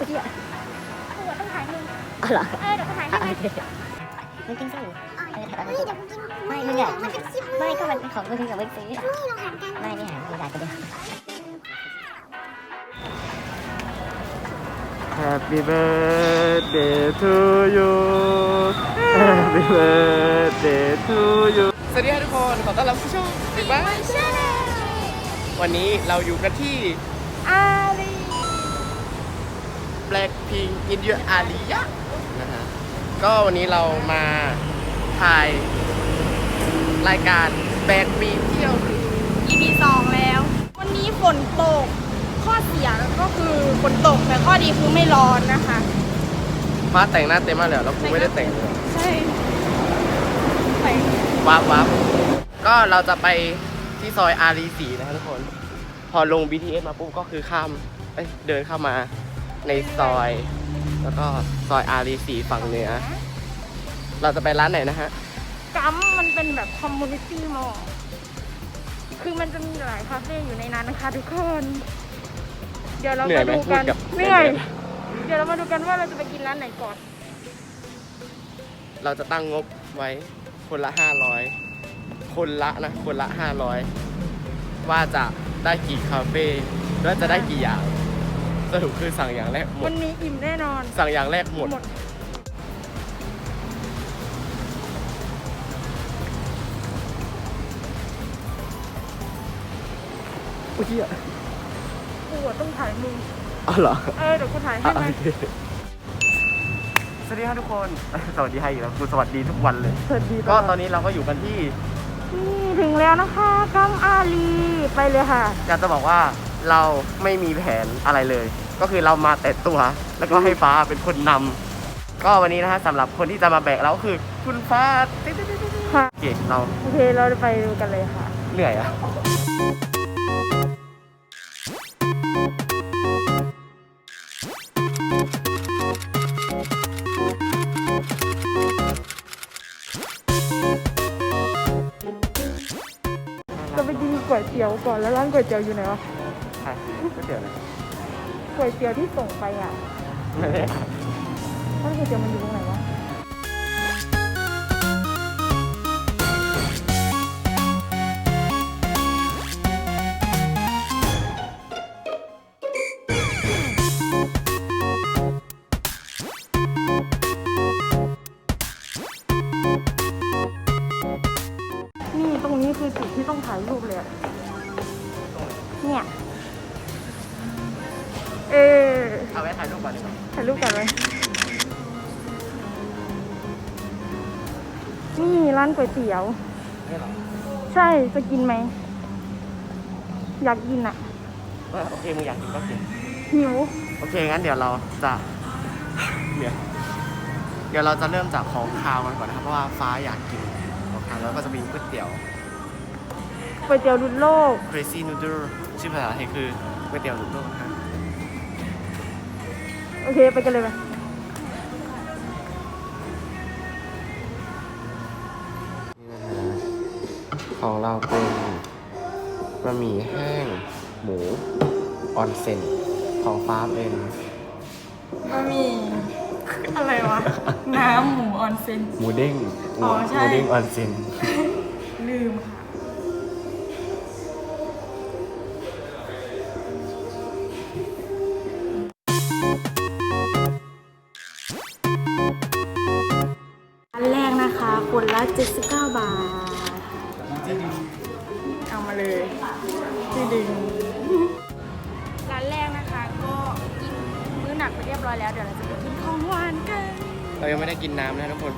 มื่อกี้อะกูอะต้องถ่ายมึงอ๋อเหรอเออเดี๋ยวกูถ่ายให้อะไหมโอเคมึงกินไส้อ๋อเฮ้ยเดี๋ยวกูกินไม่มึงอะมันเป็นคลิปไม่ก็มันเป็นของมึงกับมึงซื้ออะนี่เราหันกันไม่ไม่หาไม่ได้ก็เดียว Happy birthday to you Happy birthday to you สวัสดีครับทุกคน ขอต้อนรับผู้ชมบิ๊กบ้านวันนี้เราอยู่กันที่อา ลี Blackpink in your area นะฮะก็วันนี้เรามาถ่ายรายการ Blackpink เที่ยว EP สองแล้ว วันนี้ฝนตก ข้อเสียก็คือฝนตกแต่ข้อดีคือไม่ร้อนนะคะ ฟ้าแต่งหน้าเต็มมากเลยแล้วกูไม่ได้แต่งเลยใช่ไปวับวับก็เราจะไปที่ซอยอารีสีนะครับทุกคน พอลง BTS มาปุ๊บก็คือข้ามเอ้ยเดินเข้ามาในซอย แล้วก็ซอยอารีสีฝั่งเหนือ เราจะไปร้านไหนนะฮะกัมมันเป็นแบบคอมมูนิตี้มอลคือมันจะมีหลายคาเฟ่อยู่ในนั้นนะคะทุกคน เดี๋ยวเราเหนื่อมายไหมดูกันพูดกับเหนื่อยเหนื่อยเดี๋ยวเรามาดูกันว่าเราจะไปกินร้านไหนก่อน เราจะตั้งงบไว้คนละ500คนละนะ คนละ500ว่าจะได้กี่คาเฟ่แล้วจะได้กี่อย่าง สรุปคือสั่งอย่างแรกหมวัด นนี้อิ่มแน่นอน สั่งอย่างแรกหมด หมดอุ้ยเหี้ยกูอะต้องถ่ายมึง อ๋อเหรอเออ เดี๋ยวกูถ่ายให้อะไหมโอเคสวัสดีครับทุกคน สวัสดีให้อีกแล้วกูสวัสดีทุกวันเลย สวัสดีก็ตอนนี้เราก็อยู่กันที่ นี่ถึงแล้วนะคะกัมอาลี ไปเลยค่ะ อยากจะบอกว่า เราไม่มีแผนอะไรเลย ก็คือเรามาแต่ตัว แล้วก็ให้ฟ้าเป็นคนนำก็วันนี้นะฮะสำหรับคนที่จะมาแบกเราก็คือคุณฟ้าติ๊ดติ๊ดติ๊ดติ๊ดค่ะโอเคเราโอเคเราจะไปดูกันเลยค่ะ เหนื่อยอะจะไปกินก๋วยเตี๋ยวก่อนแล้วร้านก๋วยเตี๋ยวอยู่ไหนวะใช่ ก๋วยเตี๋ยวนะก๋วยเตี๋ยวที่ส่งไปอะไม่ได้อ่านร้านก๋วยเตี๋ยวมันอยู่ตรงไหนวะนี่ ก๋วยเตี๋ยวไม่หรอใช่จะกินไหม อยากกินอะ เออโอเคมึงอยากกินก็กิน หิว โอเคงั้นเดี๋ยวเราจะเดี๋ยวเดี๋ยวเราจะเริ่มจากของคาวกันก่อนนะครับเพราะว่าฟ้าอยากกินของคาวแล้วก็จะมีก๋วยเตี๋ยว ก๋วยเตี๋ยวดุดโลก crazy noodle ชื่อภาษาไทยคือก๋วยเตี๋ยวหลุดโลกนะฮะโอเค ไปกันเลยไหม ของเราเป็นบะหมี่แห้งหมูออนเซนของฟ้าเป็นบะหมี่อะไรวะ น้ำหมูออนเซนหมูเด้งหมูอ๋อใช่ หมูเด้งออนเซนลืมค่ะ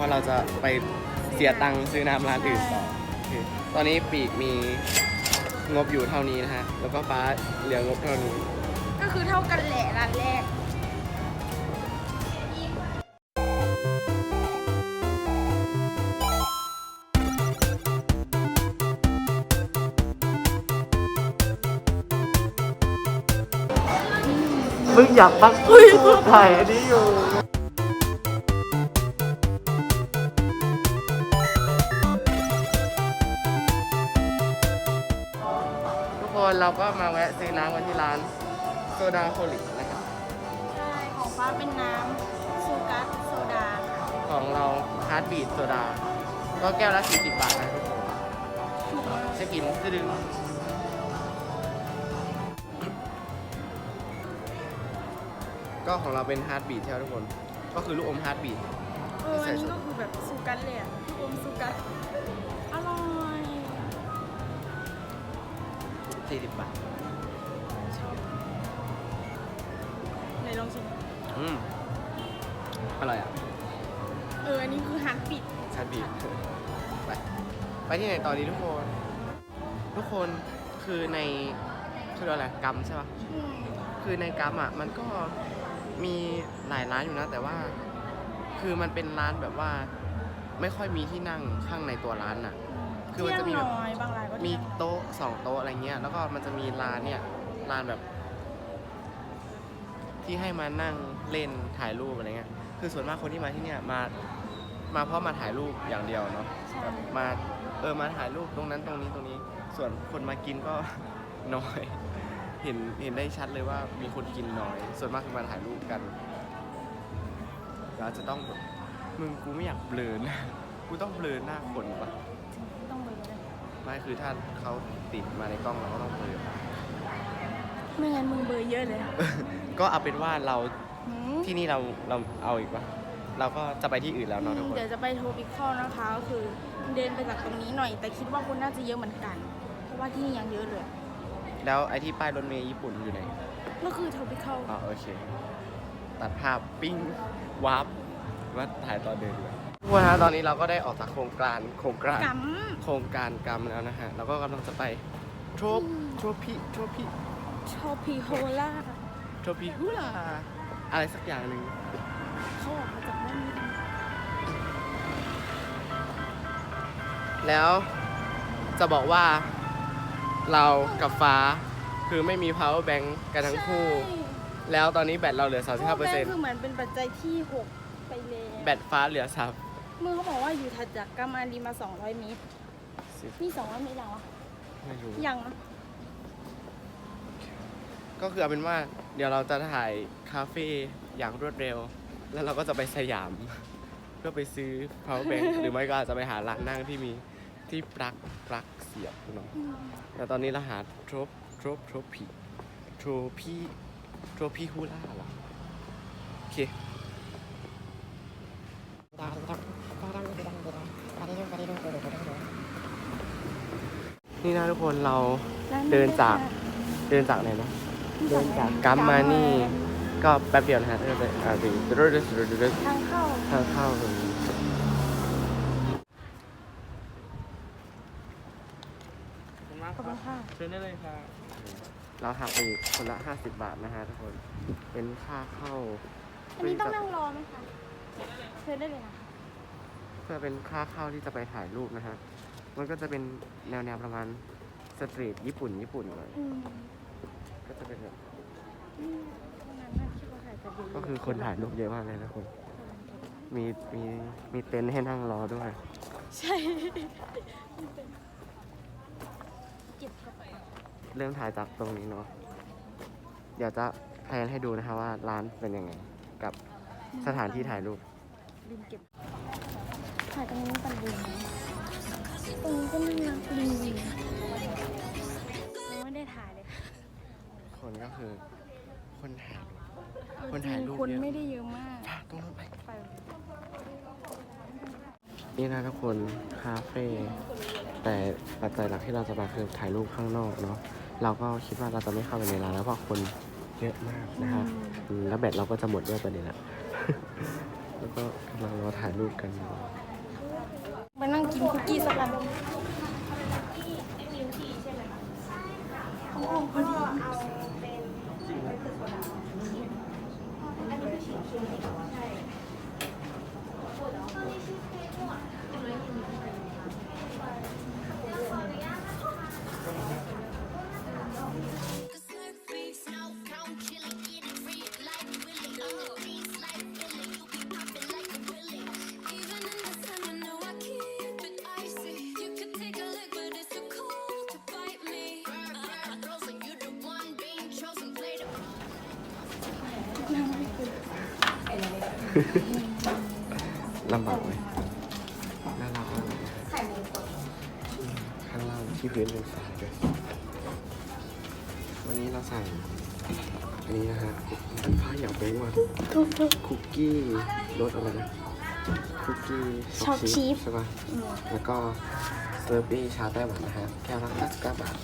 ราะเราจะไปเสียตังค์ซื้อน้ำร้านอื่นต่อโอเคตอนนี้ปีกมีงบอยู่เท่านี้นะฮะ แล้วก็ฟ้าเหลืองบเท่านี้ ก็คือเท่ากันแหละร้านแรก มึงอยากปักถ่ายอันนี้อยู่ คนเราก็มาแวะซื้อน้ำกันที่ร้านโซดาโคลิกนะครับใช่ของฟ้าเป็นน้ำซูกัสโซดาค่ะของเราฮาร์ดบีทโซดา ก็แก้วละ 40 บาทนะทุกคนถูกมากเช็คอินจะดึงก็ของเราเป็นฮาร์ดบีทใช่ไหมทุกคน ก็คือลูกอมฮาร์ดบีทเอออันนี้ก็คือแบบซูกัสเลยอะลูกอมซูกัส 40 บาทชอบไหนลองชิมอืมอร่อยอะเอออันนี้คือหักปิดฮาร์ดบีทไปไปที่ไหนตอนนี้ทุกคน ทุกคนคือในคืออะไรกัมใช่ปะคือในกัมอะมันก็มีหลายร้านอยู่นะ แต่ว่า คือมันเป็นร้านแบบว่า ไม่ค่อยมีที่นั่งข้างในตัวร้านอะ คือมันจะมีแบบ เที่ยงน้อยบางรายก็ มีเที่ยงน้อยโต๊ะสองโต๊ะอะไรเงี้ย แล้วก็มันจะมีร้านเนี่ยร้านแบบ ที่ให้มานั่งเล่นถ่ายรูปอะไรเงี้ย คือส่วนมากคนที่มาที่เนี่ยมามาเพราะมาถ่ายรูปอย่างเดียวเนาะใช่แบบมาเออมาถ่ายรูปตรงนั้นตรงนี้ตรงนี้ ส่วนคนมากินก็ น้อย เห็นเห็นได้ชัดเลยว่ามีคนกินน้อย ส่วนมากคือมาถ่ายรูปกันเราจะต้องแบบมึงกูไม่อยากเบลอนะกูต้องเบลอหน้าคนปะต้องไปเลย ไม่คือถ้าเขาติดมาในกล้องเราก็ต้องเบลอไม่งั้นมึงเบอร์เยอะเลยก็เอาเป็นว่าเราหืมที่นี่เราเราเอาอีกปะเราก็จะไปที่อื่นแล้วเนาะทุกคน เดี๋ยวจะไปโทปิคอลนะคะก็คือเดินไปจากตรงนี้หน่อย แต่คิดว่าคนน่าจะเยอะเหมือนกัน เพราะว่าที่นี่ยังเยอะเลยแล้วไอที่ป้ายรถเมย์ญี่ปุ่นอยู่ไหนก็คือโทปิคอล อ๋อโอเค ตัดภาพปิ้งวาร์ปว่าถ่ายตอนเดินดีกว่า ทุกคนฮะตอนนี้เราก็ได้ออกจากโครงการโครงการกัมโครงการกรรมแล้วนะฮะเราก็กำลังจะไปโทรปโทรพิโทรพิโทปิโฮล่าโทรพิฮูลาอะไรสักอย่างหนึ่งเขาออกมาจากด้านนี้แล้วจะบอกว่าเรากับฟ้าคือไม่มี power bank กันทั้งคู่ แล้วตอนนี้แบตเราเหลือใช่35เปอร์เซ็นต์คือเหมือนเป็นปัจจัยที่ 6 ไปเลย แบตฟ้าเหลือสา มเมื่อเขาบอกว่าอยู่ถัดจากกัมอารีมา200เมตรสิบนี่200เมตรยังวะไม่รู้ ยังนะก็คือเอาเป็นว่าเดี๋ยวเราจะถ่ายคาเฟ่อย่างรวดเร็ว แล้วเราก็จะไปสยาม เพื่อไปซื้อ power bank หรือไม่ก็อาจจะไปหาร้านนั่งที่มีที่ปลั๊กปลั๊กเสียบเนาะแต่ตอนนี้เราหาโทรปโทรปโทรพีโทรพีโทรพีฮูล่าเหรอโอเค นี่นะทุกคนเราเดินจากเดินจากไหนนะเดินจากกัมมานี่ ก็แป๊บเดียวนะฮะก็จะอ่าถึงทางเข้าทางเข้าตรงนี้ขอบคุณค่ะเชิญได้เลยครับเราหักไปอีกคนละ 50 บาทนะฮะทุกคน เป็นค่าเข้าอันนี้ต้องนั่งรอไหมคะเชิญได้เลยนะคะเพื่อเป็นค่าเข้าที่จะไปถ่ายรูปนะฮะ มันก็จะเป็นแนวแนวๆประมาณสตรีทญี่ปุ่นญี่ปุ่นหน่อยอืมก็จะเป็นแบบอืมตรงนั้นน่าคิดว่าถ่ายกันดีก็คือคนถ่ายรูปเยอะมากเลยนะคุณมีมีมีเต็นท์ให้นั่งรอด้วย ใช่เก็บกระเป๋าเริ่มถ่ายจากตรงนี้เนาะ เดี๋ยวจะแพลนให้ดูนะคะว่าร้านเป็นยังไง กับสถานที่ถ่ายรูปลืมเก็บถ่ายตรงนี้กันดีนะ ตรงก็น่ารักดียังไม่ได้ถ่ายเลยค่ะคนก็คือ คนถ่ายรูปคนถ่ายรูปคนเยอะไม่ได้เยอะมากอะตรงนู้นไป ไปนี่นะทุกคนคาเฟ่แต่ปัจจัยหลักที่เราจะมาคือถ่ายรูปข้างนอกเนาะเราก็คิดว่าเราจะไม่เข้าไปในร้านแล้วเพราะคนเยอะมากนะครับแล้วแบตเราก็จะหมดด้วยประเด็นละ แล้วก็กำลังรอถ่ายรูปกันอยู่ คุกกี้สักอันขององค์ก็เอาเป็นเป็นตึกโบราณอันนี้เป็นชิ้นชิ้ใช่ ลำบากไหมน่ารักมากเลยอืมข้างล่างที่พื้นเป็นทรายด้วยวันนี้เราสั่งอันนี้นะฮะเป็นผ้าเหยาเบ้งมาคุกกี้รสอะไรนะคุกกี้ช็อกชีสใช่ปะแล้วก็เซอร์บี้ชาไต้หวันนะฮะแก้วละ99บาท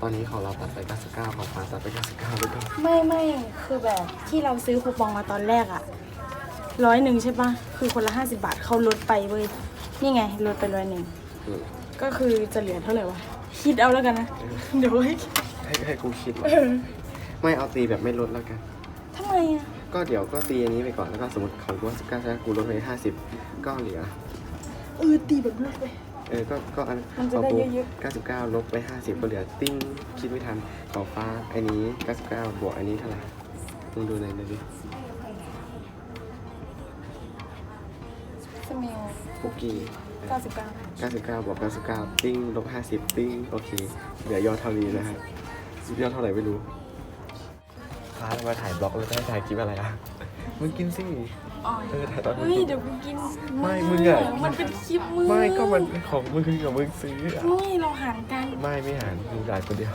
ตอนนี้ของเราตัดไป 99 ของฟ้าตัดไป 99แล้วก็ไม่ไม่คือแบบที่เราซื้อคูปองมาตอนแรกอะ ร้อยหนึ่งใช่ปะคือคนละห้าสิบาทเขาลดไปเว้ย นี่ไงลดไปร้อยหนึ่งอืมก็คือจะเหลือเท่าไหร่วะ คิดเอาแล้วกันนะ เดี๋ยวให้ให้ให้กูคิดเหรอเออไม่เอาตีแบบไม่ลดแล้วกัน ทำไมอะก็เดี๋ยวก็ตีอันนี้ไปก่อนแล้วก็สมมติของกูว่า19ใช่ไหมกูลดไป50ก็เหลือ เออตีแบบลดไป เออ ก็ ก็อันมันจะของได้กูเยอะ99ลบไป50ก็เหลือ ติ้ง คิดไม่ทัน ของฟ้า อันนี้99บวกอันนี้เท่าไหร่มึงดูในอยดิ สมิลคุกกี้เก้าสิบเก้า99 บวก 99 ติ้งลบ50 ติ้ง โอเค เหลือยอดเท่านี้นะฮะยอดเท่าไหร่ไม่รู้ฟ้ามาถ่ายบล็อกแล้วจะให้ถ่ายคลิปอะไรอะ มึงกินสิ อ๋อเออถ่ายตอนมึงเฮ้ยกิน เดี๋ยวกูกินไม่มึงอะ มันเป็นคลิปมึงไม่ก็มันของมึงกับมึงซื้ออะไม่เราหารกัน ไม่ไม่หารมึงจ่ายคนเดียว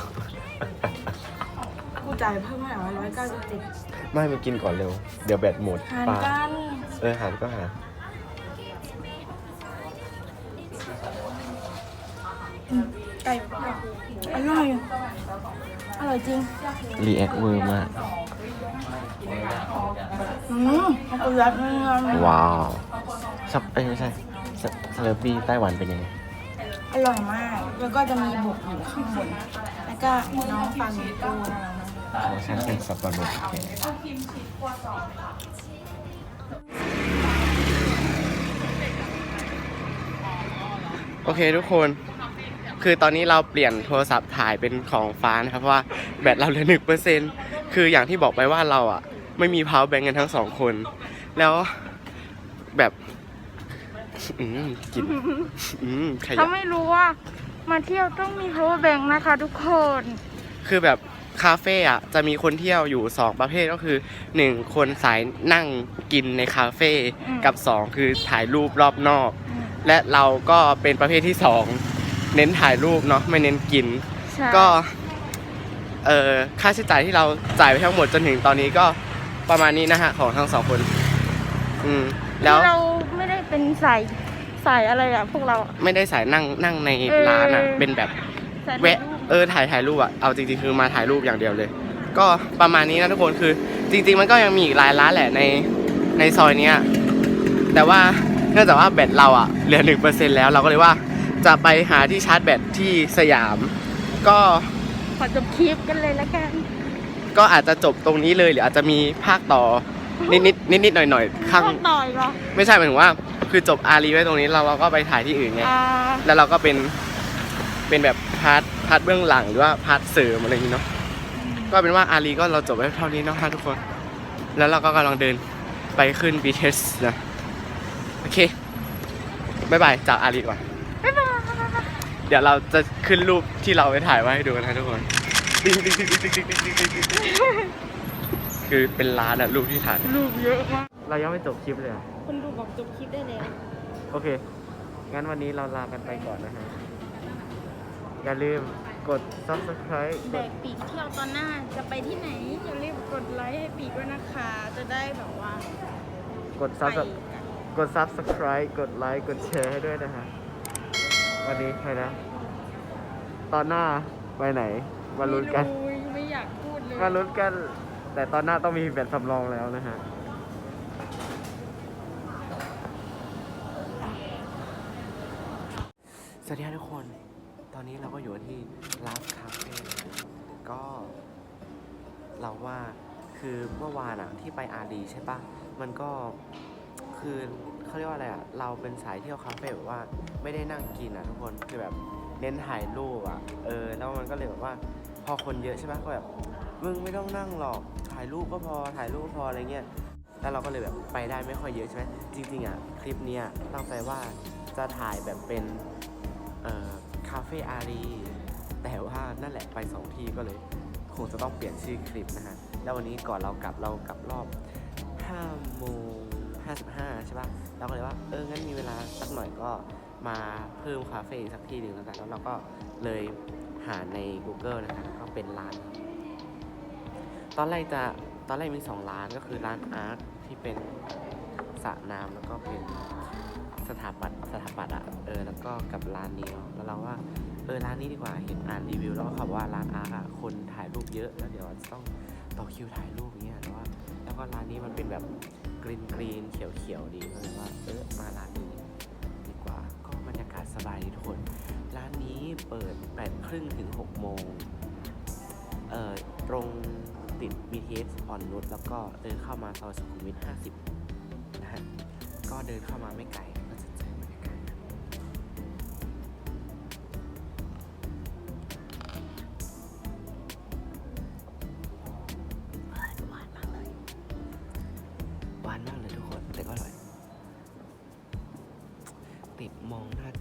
กูจ่ายเพิ่มให้ร้อยเก้าสิบเจ็ดไม่มึงกินก่อนเร็ว เดี๋ยวแบตหมดหารปลากัน เออหารก็หาร ไก่อร่อย อร่อยจริง รีแอคเวอร์มาก อืมเขาก็รักเงินว้าวซับเอ้ยไม่ใช่สสเลอปี้ไต้หวันเป็นยังไง อร่อยมาก แล้วก็จะมีบุกอยู่ข้างบน แล้วก็น้องฟังกูน่ารักมาก ของฉันเป็นสับปะรดโอเคทุกคน คือตอนนี้เราเปลี่ยนโทรศัพท์ถ่ายเป็นของฟ้านะครับเพราะว่าแบตเราเหลือหนึ่งเปอร์เซ็นคืออย่างที่บอกไปว่าเราอะไม่มี power bank กันทั้งสองคน แล้วแบบอืมกลินอืมขยะถ้าไม่รู้ว่ามาเที่ยวต้องมี power bank นะคะ ทุกคน คือแบบคาเฟ่อะจะมีคนเที่ยวอยู่ 2 ประเภทก็คือ 1 คนสายนั่งกินในคาเฟ่อืมกับ 2 คือถ่ายรูปรอบนอกอืมและเราก็เป็นประเภทที่ 2 เน้นถ่ายรูปเนาะไม่เน้นกิน ใช่ก็เอ่อค่าใช้จ่ายที่เราจ่ายไปทั้งหมดจนถึงตอนนี้ก็ประมาณนี้นะฮะของทั้งสองคน อืมแล้วเราไม่ได้เป็นสายสายอะไรอะพวกเราอะ ไม่ได้สายนั่งนั่งในเออร้านอะเป็นแบบ สายแวะเออถ่ายถ่ายรูปอะเอาจริงๆคือมาถ่ายรูปอย่างเดียวเลย ก็ประมาณนี้นะทุกคนคือจริง ๆ มันก็ยังมีอีกหลายร้านแหละในในซอยเนี้ยแต่ว่าเนื่องจากว่าแบตเราอะเหลือหนึ่งเปอร์เซ็นแล้วเราก็เลยว่า จะไปหาที่ชาร์จแบตที่สยาม ก็ขอจบคลิปกันเลยละกัน ก็อาจจะจบตรงนี้เลยหรืออาจจะมีภาคต่อนิดนิดนิดนิดๆหน่อยหน่อยๆข้างพวกต่อยเหรอไม่ใช่หมายถึงว่า คือจบอารีไว้ตรงนี้เราเราก็ไปถ่ายที่อื่นไงอ่าแล้วเราก็เป็นเป็นแบบพาร์ทพาร์ทเบื้องหลังหรือว่าพาร์ทเสริมอะไรอย่างนี้เนาะก็เป็นว่าอารีก็เราจบไว้เท่านี้เนาะฮะทุกคน แล้วเราก็กำลังเดินไปขึ้น BTS นะโอเคบายบายจากอารีก่อนบ๊ายบาย เดี๋ยวเราจะขึ้นรูปที่เราไปถ่ายไว้ให้ดูนะทุกคนคือเป็นร้านอะรูปที่ถ่าย รูปเยอะมาก เรายังไม่จบคลิปเลยอะคนดูบอกจบคลิปได้แล้ว โอเค งั้นวันนี้เราลากันไปก่อนนะฮะ อย่าลืมกด subscribe กแบกปีกเที่ยวตอนหน้าจะไปที่ไหน อย่าลืมกดไลค์ให้ปีกด้วยนะคะ จะได้แบบว่ากด subscribe กด subscribe กดไลค์ กดแชร์ให้ด้วยนะฮะ วันนี้ไปนะ ตอนหน้าไปไหน มาลุ้นกัน ไม่รู้ไม่อยากพูดเลยมาลุ้นกัน แต่ตอนหน้าต้องมีแบบสำรองแล้วนะฮะ สวัสดีครับทุกคน ตอนนี้เราก็อยู่ที่ลาฟคาเฟ่ก็ เราว่าคือเมื่อวานอะที่ไปอารีใช่ปะ มันก็ คือเขาเรียกว่าอะไรอะ เราเป็นสายเที่ยวคาเฟ่แบบว่าไม่ได้นั่งกินอะทุกคน คือแบบเน้นถ่ายรูปอะ เออ แล้วมันก็เลยแบบว่าพอคนเยอะใช่ปะก็แบบ มึงไม่ต้องนั่งหรอก ถ่ายรูปก็พอ ถ่ายรูปก็พออะไรเงี้ย แล้วเราก็เลยแบบไปได้ไม่ค่อยเยอะใช่ไหมจริงๆอะคลิปเนี้ยตั้งใจว่าจะถ่ายแบบเป็นเอ่อคาเฟ่อารีแต่ว่านั่นแหละไปสองที่ก็เลยคงจะต้องเปลี่ยนชื่อคลิปนะฮะ แล้ววันนี้ก่อนเรากลับเรากลับรอบ5โมง 55 ใช่ปะเราก็เลยว่าเอองั้นมีเวลาสักหน่อยก็มาเพิ่มคาเฟ่สักที่หนึ่งแล้วกันแล้วเราก็เลยหาใน Google นะคะแล้วก็เป็นร้าน ตอนแรกจะตอนแรกมี 2 ร้านก็คือร้านอาร์ตที่เป็นสระน้ำแล้วก็เป็นสถาปัตย์สถาปัตย์อะเออแล้วก็กับร้านนี้เนาะแล้วเราว่าเออร้านนี้ดีกว่าเห็นอ่านรีวิวแล้วก็เขาบอกว่าร้านอาร์ตอะคนถ่ายรูปเยอะแล้วเดี๋ยวต้องต่อคิวถ่ายรูปเงี้ยแต่ว่าแล้วก็ร้านนี้มันเป็นแบบ กรีนกรีนเขียวเขียวๆดีก็เลยว่าเออมาร้านนี้ดีกว่าก็บรรยากาศสบายดีทุกคน ร้านนี้เปิด8ปดครึ่งถึง6โมงเอ่อตรงติด BTS อ่อนนุชแล้วก็เดินเข้ามาซอยสุขุมวิท50นะฮะก็เดินเข้ามาไม่ไกล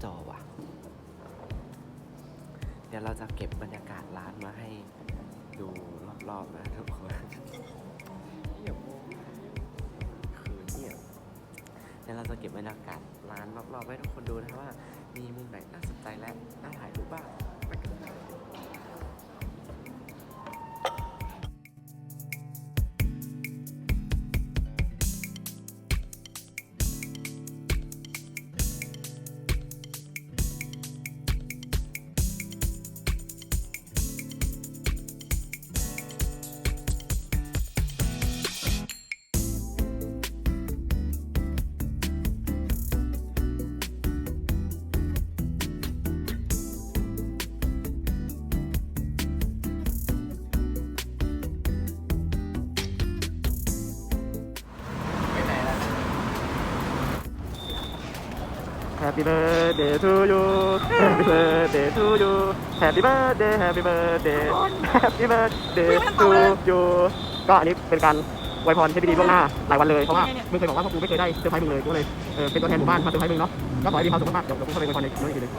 จอว่ะ เดี๋ยวเราจะเก็บบรรยากาศร้านมาให้ดูรอบๆนะทุกคนเงียบคือเนี่ยเดี๋ยวเราจะเก็บบรรยากาศร้านรอบๆให้ทุกคนดูนะว่า มีมุมไหนนะน่า Happy birthday to you Happy birthday to you Happy birthday Happy birthday Happy birthday to you ก็อันนี้เป็นการอวยพรให้พี่ดีล่วงหน้าหลายวันเลยเพราะว่ามึงเคยบอกว่าพ่อกูไม่เคยได้เซอร์ไพรส์มึงเลยกูก็เลยเออเป็นตัวแทนหมู่บ้านมาเซอร์ไพรส์มึงเนาะก็ขอให้มีความสุขมากๆเดี๋ยวเดี๋ยวกูเข้าไปอวยพรในนู้นอีกทีนึง